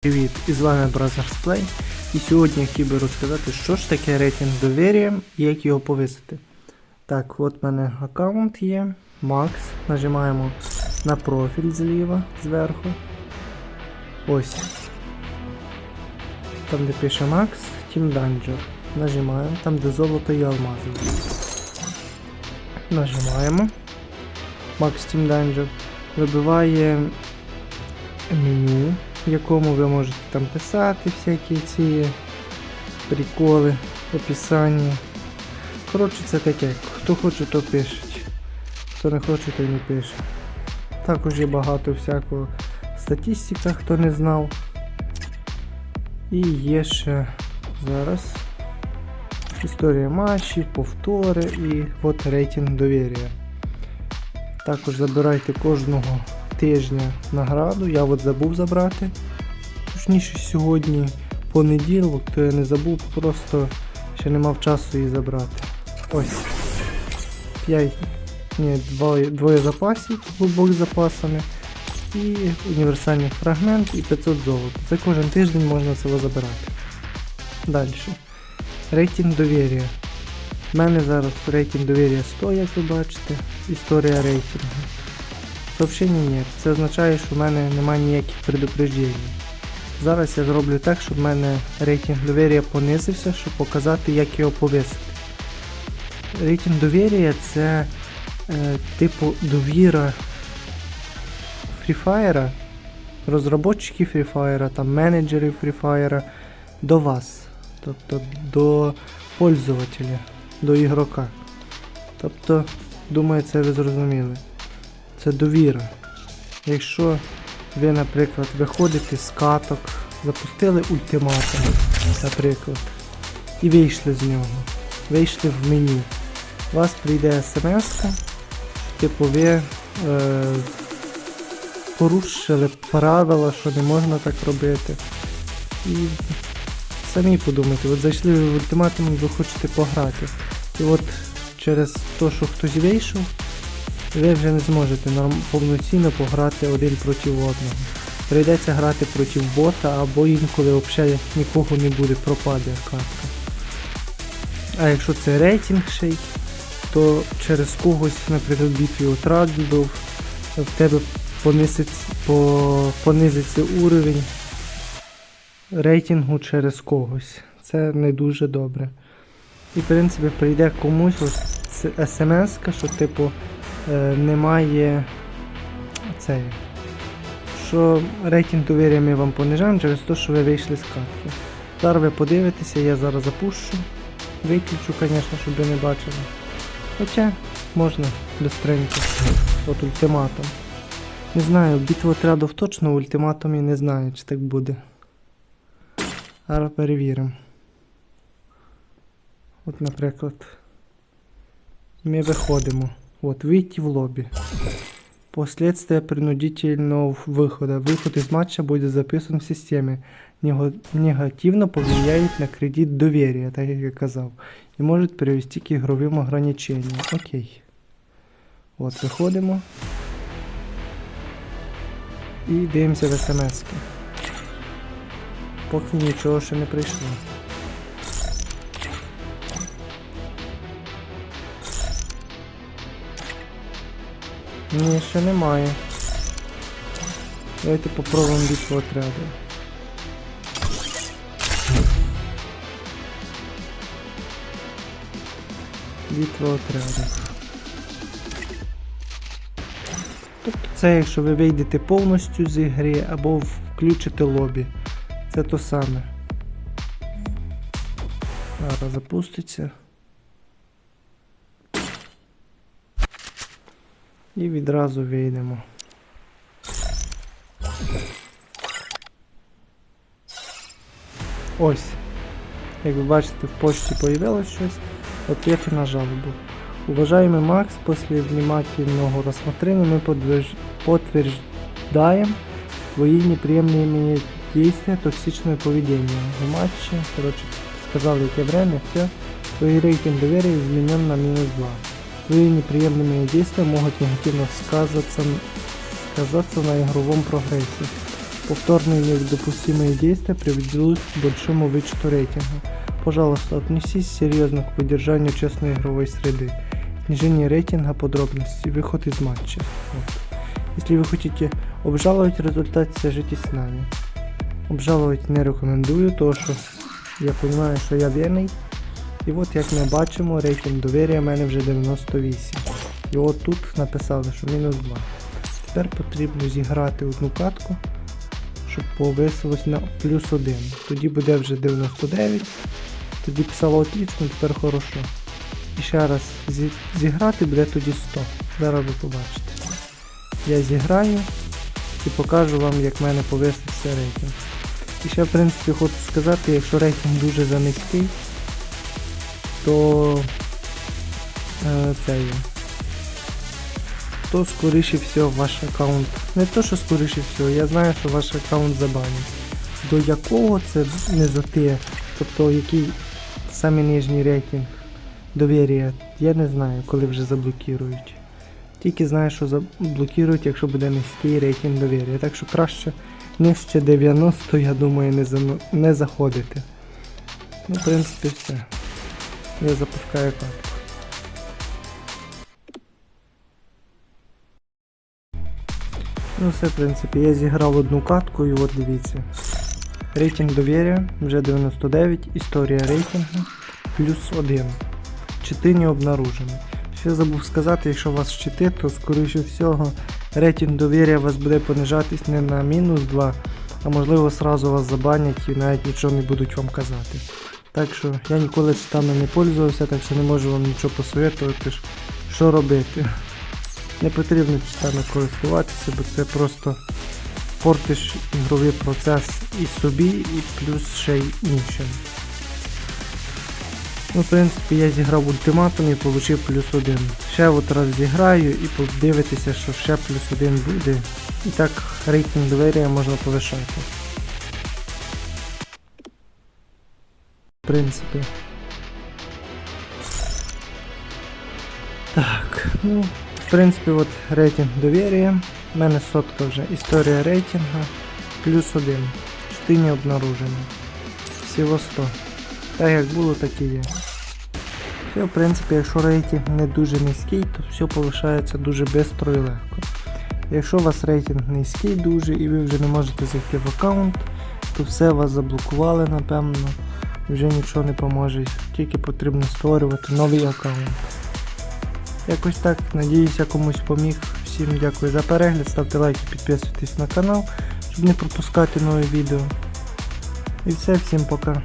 Привіт, і з вами Brothers Play. І сьогодні я хотів би розказати, що ж таке рейтинг довір'я і як його повисити. Так, от в мене аккаунт є, Max. Нажимаємо на профіль зліва, зверху. Ось. Там, де пише Max, Team Danger. Нажимаємо, там де золото і алмази. Нажимаємо. Max Team Danger. Вибиває меню, в якому ви можете там писати всякі ці приколи, описання. Коротше, це таке. Хто хоче, то пише. Хто не хоче, то не пише. Також є багато всякого статистика, хто не знав. І є ще зараз історія матчів, повтори і от рейтинг довір'я. Також забирайте кожного тижня награду. Я от забув забрати. Точніше сьогодні понеділок, то я не забув, просто ще не мав часу її забрати. Ось. 5. Ні, двоє, двоє запасів, глибок запасами. І універсальний фрагмент і 500 золота. Це кожен тиждень можна це забирати. Далі. Рейтинг довір'я. У мене зараз рейтинг довір'я 100, як ви бачите. Історія рейтингу. Сообщення ні. Це означає, що в мене немає ніяких предупреждень. Зараз я зроблю так, щоб в мене рейтинг довір'я понизився, щоб показати, як його повисити. Рейтинг довір'я це е, типу довіра Free Fire, розробників Free Fire, там менеджерів Free Fire до вас. Тобто до пользователя, до ігрока. Тобто, думаю, це ви зрозуміли це довіра. Якщо ви, наприклад, виходите з каток, запустили ультиматум, наприклад, і вийшли з нього, вийшли в меню, у вас прийде смс, типу ви е, порушили правила, що не можна так робити. І самі подумайте, от зайшли в ультиматум, ви хочете пограти. І от через те, що хтось вийшов, ви вже не зможете повноцінно пограти один проти одного. Прийдеться грати проти бота, або інколи взагалі нікого не буде, пропаде картка. А якщо це рейтинг ще й, то через когось, наприклад, битві отрад був, в тебе понизиться, по, понизиться уровень рейтингу через когось. Це не дуже добре. І в принципі прийде комусь ось смс, що типу немає цей, що рейтинг довір'я ми вам понижаємо через те, що ви вийшли з катки. Зараз ви подивитеся, я зараз запущу. Виключу, звісно, щоб ви не бачили. Хоча можна бистренько. От ультиматум. Не знаю, битва отрядів точно в ультиматумі не знаю, чи так буде. Зараз перевіримо. От, наприклад. Ми виходимо. Вот, выйти в лобби. Последствия принудительного выхода. Выход из матча будет записан в системе. Него- негативно повлияет на кредит доверия, так як я казав. І може привести к ігровим ограниченням. Окей. От, виходимо. І дивимося в смс. Поки нічого ще не прийшло. Ні, ще немає. Давайте попробуємо битву отряду. Битва отряду. Тобто це якщо ви вийдете повністю з ігри або включите лобі. Це то саме. Зараз запуститься. І відразу вийдемо. Ось. Як ви бачите, в почті появилось щось. Ответы на жалобу. Уважаемый Макс, после внимательного рассмотрения мы подтвержд- подтверждаем твои неприемлемые действия, токсичное поведение. В матче, короче, сказал яке время, все. Твой рейтинг доверия изменен на минус 2. Твои неприемлемые действия могут негативно сказаться, сказаться на игровом прогрессе. Повторные недопустимые действия приведут к большому вычету рейтинга. Пожалуйста, отнесись серьезно к поддержанию честной игровой среды. Снижение рейтинга, подробности, выход из матча. Вот. Если вы хотите обжаловать результат, свяжитесь с нами. Обжалувати не рекомендую, тому що я розумію, що я вірний. І от як ми бачимо, рейтинг довір'я в мене вже 98. І от тут написали, що мінус 2. Тепер потрібно зіграти одну катку, щоб повисилось на плюс 1. Тоді буде вже 99. Тоді писало отлично, тепер хорошо. І ще раз зі- зіграти буде тоді 100. Зараз ви побачите. Я зіграю і покажу вам, як в мене повиситься рейтинг. І ще в принципі хочу сказати, якщо рейтинг дуже занизький, то е, це є. То скоріше всього ваш аккаунт. Не то, що скоріше всього, я знаю, що ваш аккаунт забанять. До якого це не за те, тобто який самий нижній рейтинг довір'я, я не знаю, коли вже заблокірують. Тільки знаю, що заблокірують, якщо буде низький рейтинг довір'я. Так що краще нижче 90, я думаю, не, зано- не заходити. Ну, в принципі, все. Я запускаю карту. Ну все, в принципі, я зіграв одну катку і от дивіться. Рейтинг довір'я вже 99, історія рейтингу плюс 1. Чити не обнаружені. Ще забув сказати, якщо у вас щити, то скоріше всього рейтинг довір'я вас буде понижатись не на мінус 2, а можливо сразу вас забанять і навіть нічого не будуть вам казати. Так що я ніколи читами не пользувався, так що не можу вам нічого посоветувати, що робити. Не потрібно читами користуватися, бо це просто портиш ігровий процес і собі, і плюс ще й іншим. Ну, в принципі, я зіграв ультиматум і отримав плюс один. Ще от раз зіграю і подивитися, що ще плюс один буде. І так рейтинг довір'я можна повишати. Принципі. Так, ну, в принципі, от рейтинг довір'я. У мене сотка вже історія рейтинга. Плюс один. Чтині обнаружено. Всього 100. Так як було, так і є. Все, в принципі, якщо рейтинг не дуже низький, то все повишається дуже швидко і легко. Якщо у вас рейтинг низький дуже і ви вже не можете зайти в аккаунт, то все вас заблокували, напевно, вже нічого не поможе. Тільки потрібно створювати новий аккаунт. Якось так, надіюсь, я комусь поміг. Всім дякую за перегляд, ставте лайки, підписуйтесь на канал, щоб не пропускати нові відео. І все, всім пока.